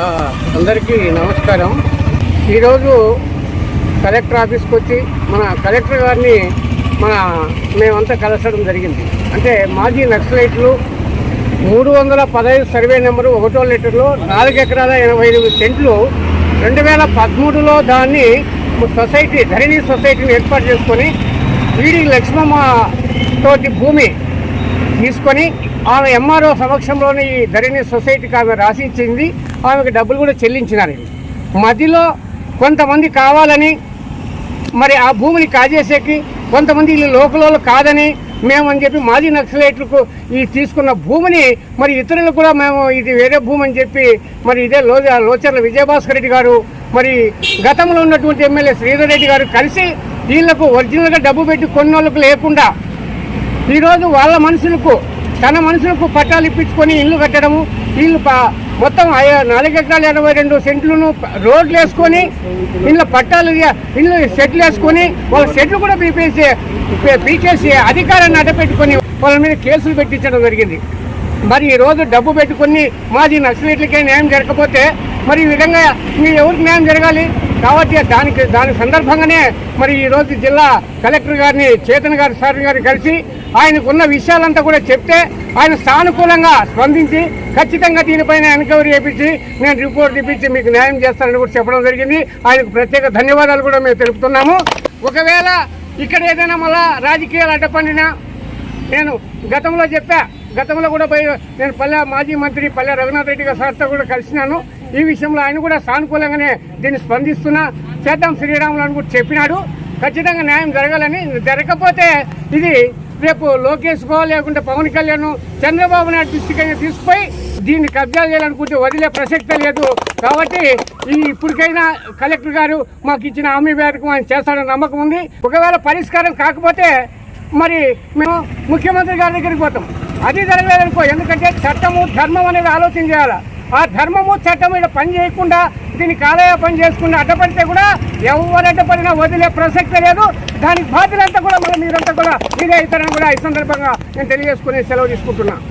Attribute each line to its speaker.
Speaker 1: అందరికీ నమస్కారం. ఈరోజు కలెక్టర్ ఆఫీస్కి వచ్చి మన కలెక్టర్ గారిని మన మేమంతా కలసడం జరిగింది. అంటే మాజీ నక్సలైట్లు మూడు వందల పదహైదు సర్వే నెంబరు ఒకటో లీటర్లో నాలుగు ఎకరాల ఎనభై ఎనిమిది సెంట్లు రెండు వేల పదమూడులో దాన్ని సొసైటీ ధరణి సొసైటీని ఏర్పాటు చేసుకొని వీడి లక్ష్మమ్మ తోటి భూమి తీసుకొని ఆమె ఎంఆర్ఓ సమక్షంలోనే ఈ ధరణి సొసైటీకి ఆమె రాసిచ్చింది ఆమెకు డబ్బులు కూడా చెల్లించినారు. మధ్యలో కొంతమంది కావాలని మరి ఆ భూమిని కాజేసేకి కొంతమంది వీళ్ళు లోకలోళ్ళు కాదని మేమని చెప్పి మాజీ నక్సలైట్లకు ఈ తీసుకున్న భూమిని మరి ఇతరులు కూడా మేము ఇది వేరే భూమి అని చెప్పి మరి ఇదే లో లోచర్ల విజయభాస్కర్ రెడ్డి గారు మరి గతంలో ఉన్నటువంటి ఎమ్మెల్యే శ్రీధర్ రెడ్డి గారు కలిసి వీళ్ళకు ఒరిజినల్గా డబ్బు పెట్టి కొన్నోళ్ళకు లేకుండా ఈరోజు వాళ్ళ మనుషులకు తన మనుషులకు పట్టాలు ఇప్పించుకొని ఇల్లు కట్టడము వీళ్ళు మొత్తం ఐ- నాలుగు ఎకరాలు ఎనభై రెండు సెంట్లను రోడ్లు వేసుకొని ఇంట్లో పట్టాలు ఇంట్లో ఇల్లు సెట్లు వేసుకొని వాళ్ళ సెట్లు కూడా పీపేసి పీకేసి అధికారాన్ని అడ్డపెట్టుకొని వాళ్ళ మీద కేసులు పెట్టించడం జరిగింది. మరి ఈరోజు డబ్బు పెట్టుకొని మాది నక్సలైట్లకే న్యాయం జరగకపోతే మరి ఈ విధంగా మీరు ఎవరికి న్యాయం జరగాలి? కాబట్టి దానికి దాని సందర్భంగానే మరి ఈ రోజు జిల్లా కలెక్టర్ గారిని చేతన్ గారి సార్ గారిని కలిసి ఆయనకున్న విషయాలంతా కూడా చెప్తే ఆయన సానుకూలంగా స్పందించి ఖచ్చితంగా దీనిపైన ఎన్క్వైరీ చేయించి నేను రిపోర్ట్ ఇప్పించి మీకు న్యాయం చేస్తానని కూడా చెప్పడం జరిగింది. ఆయనకు ప్రత్యేక ధన్యవాదాలు కూడా మేము తెలుపుతున్నాము. ఒకవేళ ఇక్కడ ఏదైనా మళ్ళా రాజకీయాలు అడ్డపడినా నేను గతంలో చెప్పా గతంలో కూడా పోయి నేను పల్లె మాజీ మంత్రి పల్లె రఘునాథ్ రెడ్డి గారి సార్తో కూడా కలిసినాను. ఈ విషయంలో ఆయన కూడా సానుకూలంగానే దీన్ని స్పందిస్తున్నా. చేద్దాం శ్రీరాములు అని కూడా చెప్పినాడు. ఖచ్చితంగా న్యాయం జరగాలని జరగకపోతే ఇది రేపు లోకేష్ బాబు లేకుంటే పవన్ కళ్యాణ్ చంద్రబాబు నాయుడు దృష్టికి అయినా తీసుకుపోయి దీన్ని కబ్జా చేయాలనుకుంటే వదిలే ప్రసక్తే లేదు. కాబట్టి ఈ ఇప్పటికైనా కలెక్టర్ గారు మాకు ఇచ్చిన హామీ మేరకు ఆయన చేస్తాడని నమ్మకం ఉంది. ఒకవేళ పరిష్కారం కాకపోతే మరి మేము ముఖ్యమంత్రి గారి దగ్గరికి పోతాం. అది జరగలేదనుకో ఎందుకంటే చట్టము ధర్మం అనేది ఆలోచన చేయాలి? ఆ ధర్మము చట్టం ఇక్కడ పని చేయకుండా దీన్ని కాలయ పని చేసుకుని అడ్డపడితే కూడా ఎవరు అడ్డపడినా వదిలే ప్రసక్తి లేదు. దానికి బాధ్యులంతా కూడా మరి మీరంతా కూడా మీరే ఇతరని కూడా ఈ సందర్భంగా నేను తెలియజేసుకుని సెలవు తీసుకుంటున్నాను